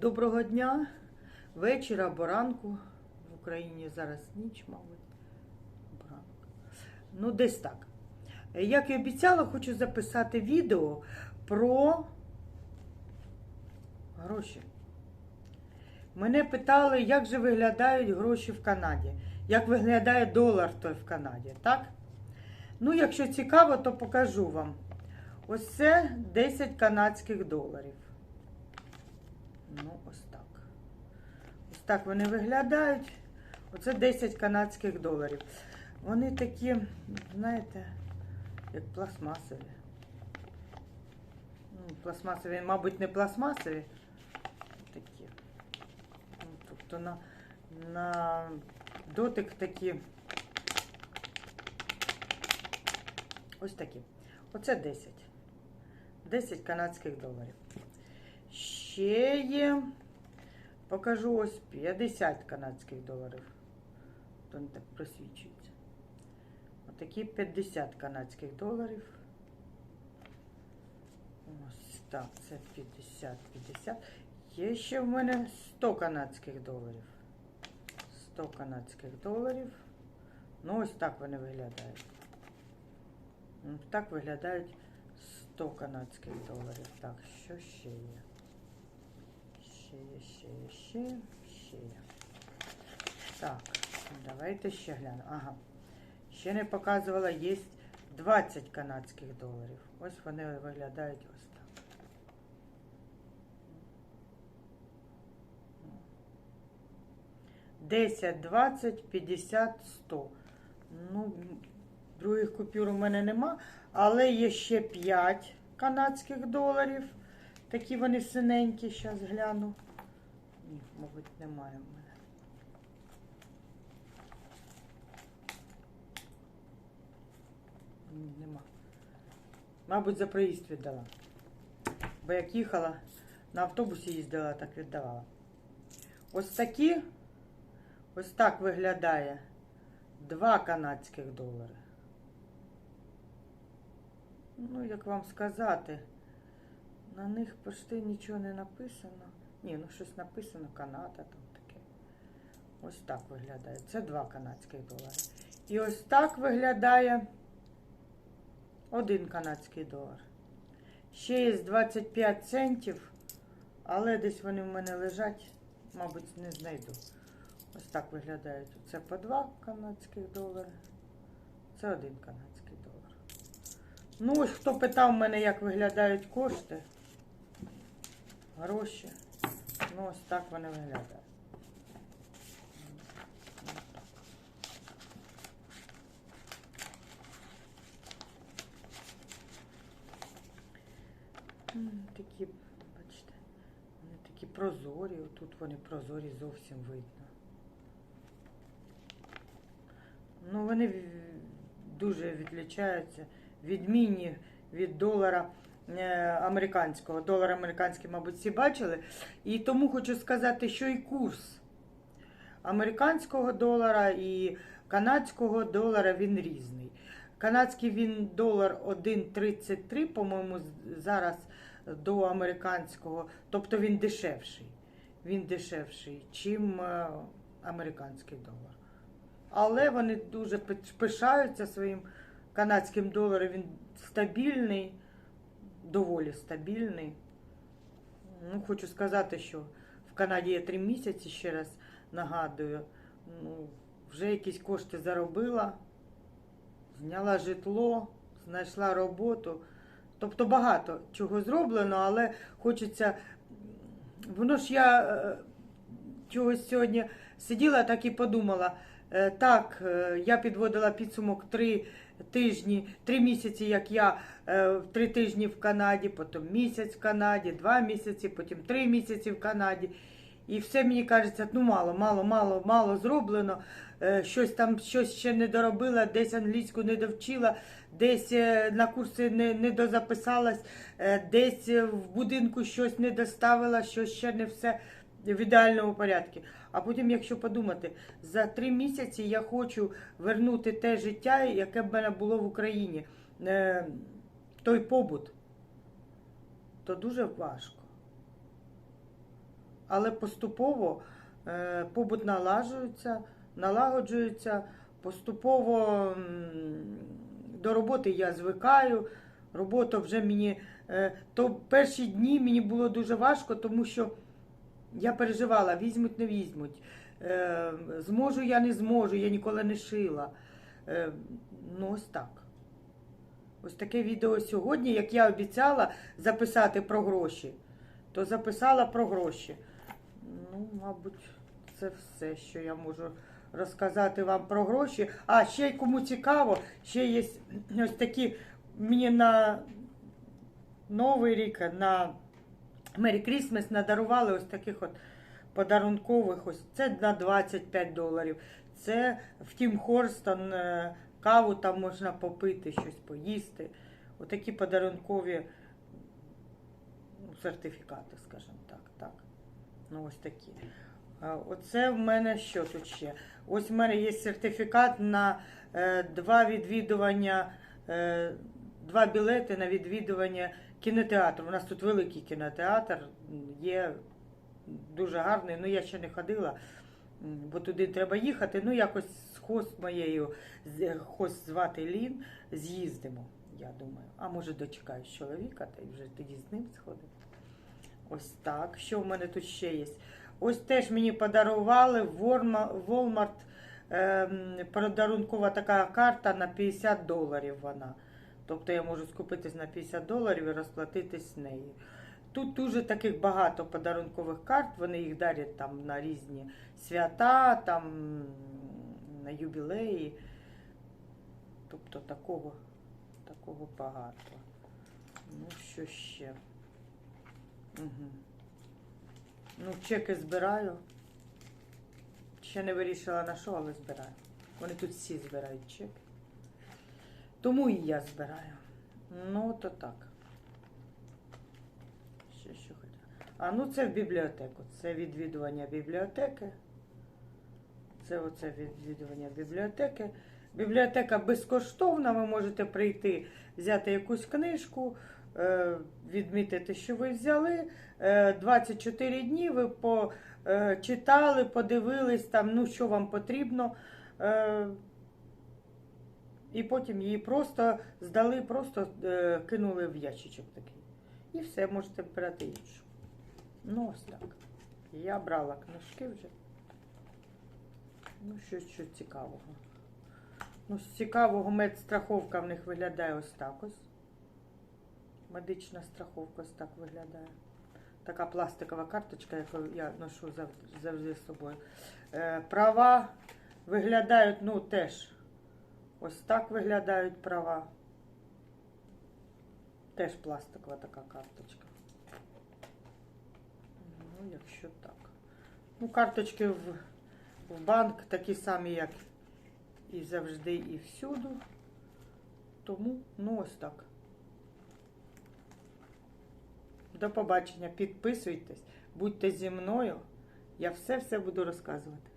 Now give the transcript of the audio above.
Доброго дня, вечора або ранку. В Україні зараз ніч, мабуть. Ранок. Ну, десь так. Як і обіцяла, хочу записати відео про гроші. Мене питали, як же виглядають гроші в Канаді, як виглядає долар той в Канаді, так? Ну, якщо цікаво, то покажу вам. Ось це 10 канадських доларів. Ну, ось так. Ось так вони виглядають. Оце 10 канадських доларів. Вони такі, знаєте, як пластмасові. Ну, пластмасові, мабуть, не пластмасові. Такі. Ну, тобто на, на дотик такі. Ось такі. Оце 10. 10 канадських доларів. Ще є, покажу ось 50 канадських доларів. То не так просвічується. Отакі 50 канадських доларів. Ось так, це 50, 50. Є ще в мене 100 канадських доларів. 100 канадських доларів. Ну, ось так вони виглядають. Так виглядають 100 канадських доларів. Так, що ще є? Ще ще ще ще. Так, давайте ще глянемо. Ага. Ще не показувала, є 20 канадських доларів. Ось вони виглядають ось так. Десять, двадцять, п'ятдесят, сто. Ну, других купюр у мене нема, але є ще 5 канадських доларів. Такі вони синенькі, зараз гляну. Ні, мабуть, немає в мене. Ні, нема. Мабуть, за проїзд віддала. Бо як їхала, на автобусі їздила, так віддавала. Ось такі, ось так виглядає 2 канадських долари. Ну, як вам сказати, на них почти нічого не написано. Ні, ну щось написано, Канада там таке. Ось так виглядає. Це 2 канадських долари. І ось так виглядає один канадський долар. Ще є 25 центів, але десь вони в мене лежать, мабуть, не знайду. Ось так виглядають. Це по 2 канадських долари. Це один канадський долар. Ну, ось хто питав мене, як виглядають кошти, гроші. Ну, ось так вони виглядають. Такі, бачите, вони такі прозорі, тут вони прозорі зовсім видно. Ну, вони дуже відлічаються, відмінні від долара американського. Долар американський, мабуть, всі бачили. І тому хочу сказати, що і курс американського долара і канадського долара він різний. Канадський він долар 1,33, по-моєму, зараз до американського, тобто він дешевший. Він дешевший, чим е, американський долар. Але вони дуже пишаються своїм канадським доларом. Він стабільний, доволі стабільний. Ну, хочу сказати, що в Канаді я три місяці, ще раз нагадую. Ну, вже якісь кошти заробила, зняла житло, знайшла роботу. Тобто багато чого зроблено, але хочеться. Воно ж я е, чогось сьогодні сиділа, так і подумала. Е, Так, е, я підводила підсумок три тижні, три місяці, як я е, три тижні в Канаді, потім місяць в Канаді, два місяці, потім три місяці в Канаді. І все мені кажеться, ну мало, мало, мало, мало зроблено. Е, Щось там щось ще не доробила, десь англійську не довчила, десь е, на курси не, не дозаписалась, десь в будинку щось не доставила, щось ще не все в ідеальному порядку. А потім, якщо подумати, за три місяці я хочу вернути те життя, яке в мене було в Україні, е, той побут, то дуже важко. але поступово е, побут налажується, налагоджується, поступово до роботи я звикаю. Робота вже мені. е, То перші дні мені було дуже важко, тому що я переживала, візьмуть, не візьмуть. Е, Зможу я не зможу, я ніколи не шила. Е, Ну, ось так. Ось таке відео сьогодні, як я обіцяла записати про гроші, то записала про гроші. Ну, мабуть, це все, що я можу розказати вам про гроші. А, ще й кому цікаво, ще є ось такі мені на Новий рік, на Мері Крісмес надарували ось таких от подарункових. Ось це на 25 доларів. Це в Тім Хорстон е, каву там можна попити, щось поїсти. Отакі подарункові ну, сертифікати, скажімо так. так. Ну, ось такі. Оце в мене що тут ще? Ось в мене є сертифікат на е, два відвідування, е, два білети на відвідування кінотеатру. У нас тут великий кінотеатр, є дуже гарний. Ну, я ще не ходила, бо туди треба їхати. Ну, якось з хост моєю, хост звати Лін, з'їздимо, я думаю. А може дочекаюсь чоловіка, та й вже тоді з ним сходимо. Ось так. Що в мене тут ще є? Ось теж мені подарували Walmart ем, подарункова така карта на 50 доларів вона. Тобто я можу скупитись на 50 доларів і розплатитись з нею. Тут дуже таких багато подарункових карт, вони їх дарять там на різні свята, там на юбілеї. Тобто такого, такого багато. Ну, що ще? Угу. Ну, чеки збираю. Ще не вирішила на що, але збираю. Вони тут всі збирають чеки. Тому і я збираю. Ну, то так. Ще що хотіла. А ну це в бібліотеку. Це відвідування бібліотеки. Це оце відвідування бібліотеки. Бібліотека безкоштовна, ви можете прийти, взяти якусь книжку, е, відмітити, що ви взяли. Е, 24 дні ви почитали, подивились там, ну, що вам потрібно. І потім її просто здали, просто е, кинули в ящичок такий. І все, можете брати іншу. Ну, ось так. Я брала книжки вже. Ну, що, що цікавого. Ну, з цікавого медстраховка в них виглядає ось так ось. Медична страховка ось так виглядає. Така пластикова карточка, яку я ношу завжди з собою. Е, права виглядають, ну, теж. Ось так виглядають права. Теж пластикова така карточка. Ну, якщо так. Ну, карточки в, в банк такі самі, як і завжди, і всюду. Тому, ну, ось так. До побачення. Підписуйтесь, будьте зі мною. Я все-все буду розказувати.